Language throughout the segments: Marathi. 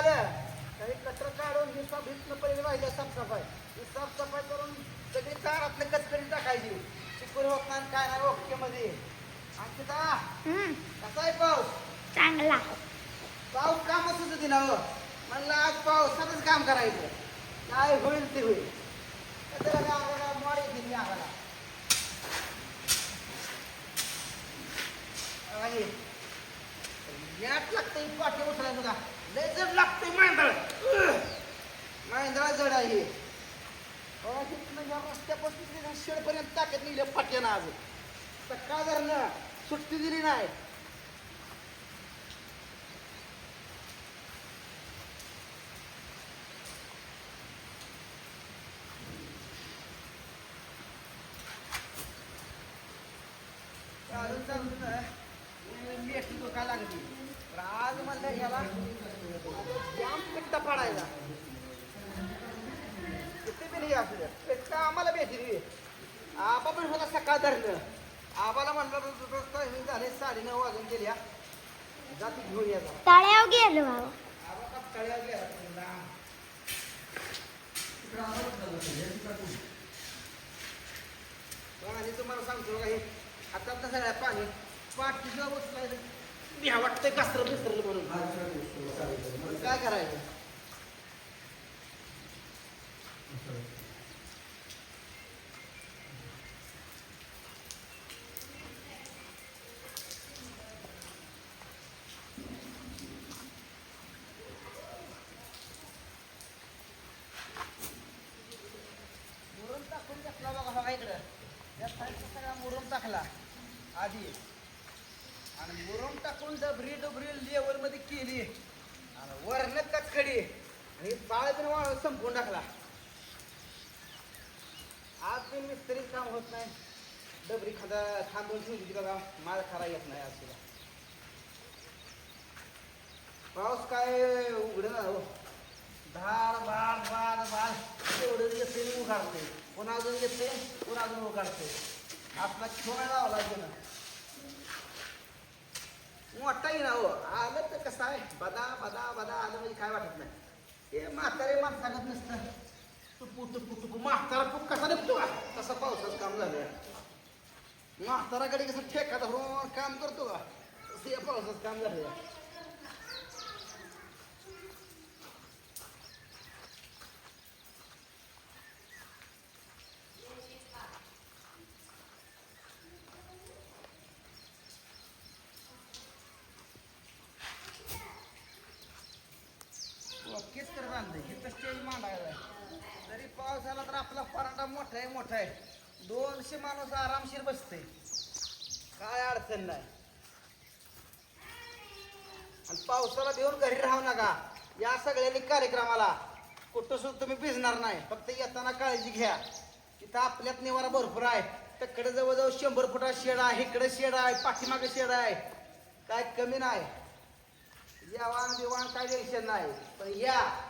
आलं काही कचरा काढून ही साफ इथनं पहिले पाहिजे साफसफाई. ही साफसफाई करून सगळी दारातले कचकडी टाकायची. चिकून होत नाही काय नाही ओके मध्ये अंकिता कसा आहे पाऊस? चांगला. पाऊस कामच होतं दिनावं म्हणलं आज पावसातच काम करायचं. काय होईल ते होईल. त्याला काय आम्हाला मोड मी आम्हाला. यात लागतंय पाठी उचलायचं बघा. लय जड लागतंय मांदळ मांदळा जड आहे रस्त्यापासून शेडपर्यंत ताकद नेलं पाट्यानं आज सकाळ झालं सुट्टी दिली नाही. चालून चालून ना, मेथी डोका लागली? आज म्हणलं ह्याला जाम पिट्टा पाडायचा. किती बी नाही असू द्या पिट्टा आम्हाला भेटली आबा पण होता सकाळ धरणं. आबाला म्हणलं टायमिंग झाले साडे नऊ वाजून गेल्या जाती घेऊन या जरा तळ्याव गेलो आबा का तळ्यावर गेला? आणि तुम्हाला सांगतो बघा हे हातात सगळ्या पाणी पाठीला बसलाय भ्या वाटतंय कास्त्र बिस्त्र म्हणून. काय करायचं? मुरुम टाकून टाकला बघा बघा इकडं. या साईडचा सगळा मुरुम टाकला. आधी. आणि मुरुम टाकून डबरी डबरी लेवलमध्ये केली. आणि वरण कचकडी आणि पाळ वाळ संपवून टाकला. आज पण मिस्त्री काम होत नाही. डबरी खादा थांबून ठेवली होती बघा. माल खरा येत नाही आज तुला. पाऊस काय उघड ना हो. धाड बाड बाड बाड एवढं येते आणि उघडते. पुन्हा अजून येते? पुन्हा अजून उघडते? आपला खेळ लावला गेला मोठाही ना हो. आलं तर कसं आहे? बदा बदा बदा आलं म्हणजे काय वाटत नाही. हे म्हातारे माणसागत नसतं. टुपू टुपू टुपू म्हातारा पुक कसा निघतो? का तसं पावसाचं काम झालं म्हाताराकडे कसं ठेका धरून काम करतो का? तसं या पावसाचं काम झालं आणलंय तिथं स्टेज मांडायला तरी पाऊस आला तर आपला परांडा मोठा आहे मोठा आहे. दोनशे माणूस आरामशीर बसते. काय अडचण नाही. आणि पावसाला देऊन घरी राहू नका. या सगळ्यांनी कार्यक्रमाला. कुठं सुद्धा तुम्ही भिजणार नाही. फक्त येताना काळजी घ्या. तिथं आपल्यात निवारा भरपूर आहे. तिकडे जवळजवळ शंभर फुटा शेड आहे इकडे शेड आहे पाठीमागे शेड आहे. काय कमी नाही. जेवण बिवाण काय टेन्शन नाही. पण या.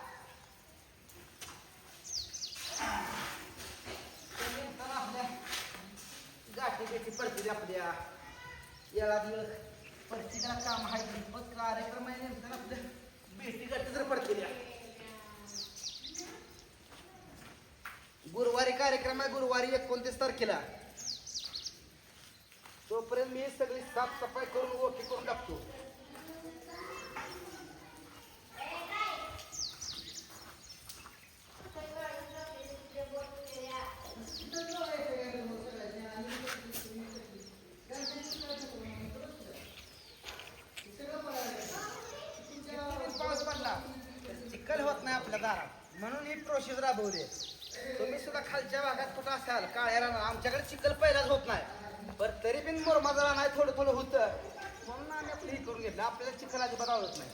आपल्या गाठी बिठी पडतील आपल्या. येळात वेळ प्रत्येकाला काम आहे पण कार्यक्रम आहे नेमकं आपल्या भेटी गाठी तर पडतील या. गुरुवारी कार्यक्रम आहे गुरुवारी एकोणतीस तारखेला. तोपर्यंत मी सगळी साफसफाई करून ओके करून टाकतो पाऊस पडला तर चिखल होत नाही आपल्या दारात. म्हणून ही प्रोसेस राबवली. आहे. तुम्ही सुद्धा खालच्या भागात कुठं असाल काळ्या राहणार आमच्याकडे चिखल पहिलाच होत नाही. पण तरी पण मोरमाजरा नाही थोडं थोडं होतं. म्हणून आम्ही आपलं हे करून घेतलं. आपल्याला चिखल अजिबात आवडत नाही.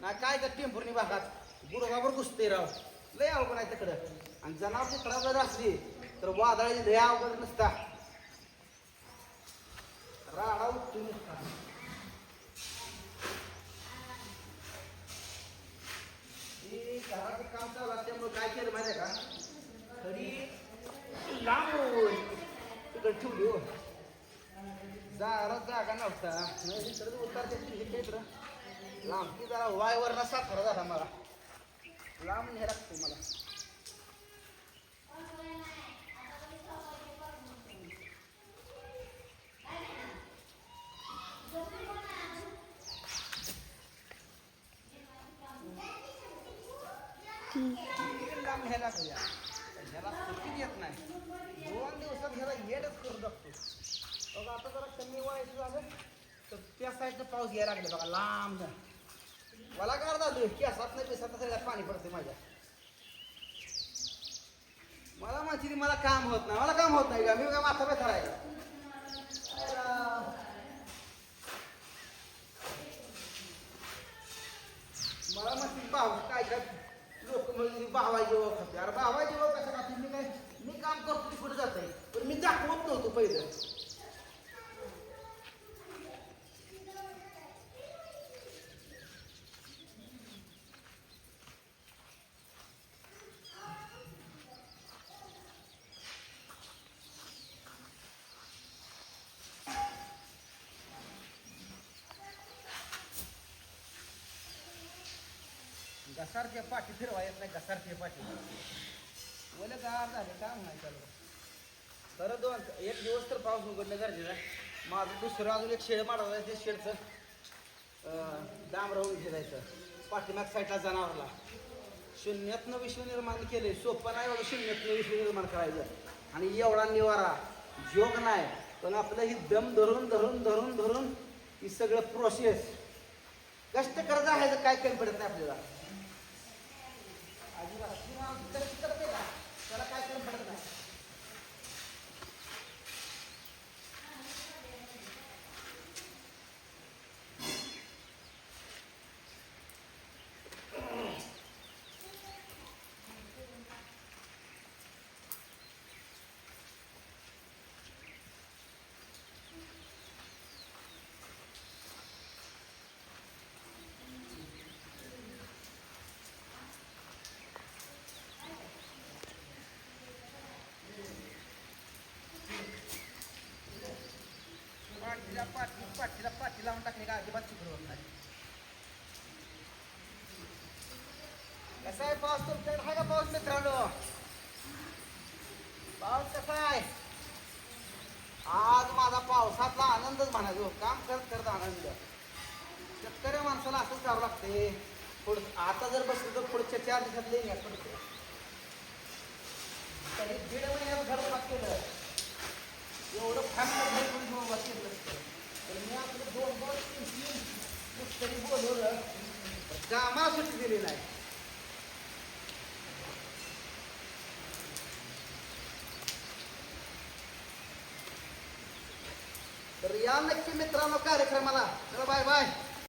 नाही काय का टेंभुर्णी भागात? गुरुगावर घुसते राव. लय अवघड आहे तिकडं. आणि जनावर तिकडं जर असली तर वादळाची लय अवघड नसता. राडा उठतो नुसता. हे घरात काम चालू असल्यामुळे काय केलं माहिती आहे का? खडी लांबून तिकडे ठेवली हो. जागा जागा नव्हता. इकडे उतारते तुझी इकडं? लांब ती जरा वायवरना साखर झाला मला. लांब हे लागते मला किती लांब ह्याला करूया ह्याला सुट्टी येत नाही दोन दिवसात ह्याला येडच करू टाकतो बघा आता जरा कमी व्हायचं झालं तर त्या साईडनं पाऊस यायला लागले बघा? लांब जा मला काय की असतात नाही केसात सगळ्यात पाणी पडते माझ्या. मला म्हणते मला काम होत नाही मला काम होत नाही का मी काय माथा बेथार आहे मला म्हणते भाव काय काय लोक म्हणजे भावाची ओळख होते अरे भावाची ओळख कसं खाते मी काय मी काम करतो ती कुठे जात आहे पण मी दाखवत नव्हतो पहिलं घसारच्या पाठी फिरवा येत नाही घसारच्या पाठी. ओले गार झाले काय म्हणायचं चालू खरं दोन एक दिवस तर पाऊस उघडणं गरजेचं आहे. माझं दुसरं अजून एक शेड मारलं आहे ते शेडचं. दाम राहून फिरायचं. पाठीमाग साईडला जनावरला. शून्यातनं विश्व निर्माण केले सोपं नाही एवढं शून्यातनं विश्व निर्माण करायचं. आणि एवढा निवारा जोग नाही. पण आपलं ही दम धरून धरून धरून धरून ही सगळं प्रोसेस कष्ट करायचं आहे तर काय कमी पडत नाही आपल्याला अजिबात किंवा कष्ट करते का त्याला काय कमी पडत नाही पाठीला पाठी पाठीला पाठी लावून टाकली का अजिबात चिकन होत नाही कसा आहे पाऊस तुमच्याकडे आहे का पाऊस मित्रांनो पाऊस कसा आहे आज माझा पावसातला आनंदच म्हणायचो काम करत करत आनंद शेतकरी माणसाला असंच करावं लागते पुढ आता जर बसलं तर पुढच्या चार दिवसात लई घ्या पडते तरी दीड महिन्यात घर केलं एवढं फास्ट घर घेऊन बसलेलं तर मी आपलं दोन दोन तीन तीन बोलवलं कामा सुट्टी दिली नाही तर या नक्की मित्रांनो कार्यक्रमाला चला बाय बाय.